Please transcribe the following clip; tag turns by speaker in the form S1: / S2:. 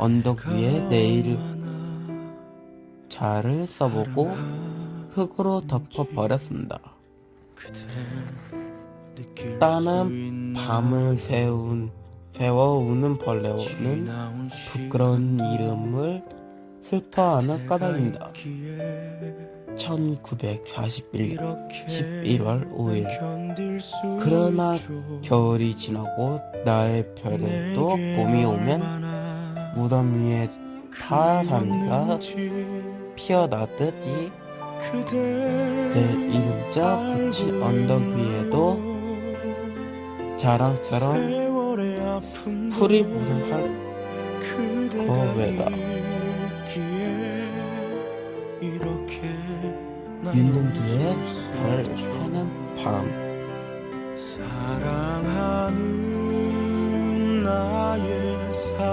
S1: 언덕 위에 내일 자를 써보고 흙으로 덮어버렸습니다. 따는 밤을 새운 새워 우는 벌레는 부끄러운 이름을 슬퍼하는 까닭입니다. 1941년 11월 5일 그러나 겨울이 지나고 나의 별에도 봄이 오면 무덤 위에 파산이가 피어나듯이 내 이름자 붙인 언덕 위에도 자랑처럼 풀이 무성할 거외다. 윤동주의 별 타는 밤
S2: 사랑하는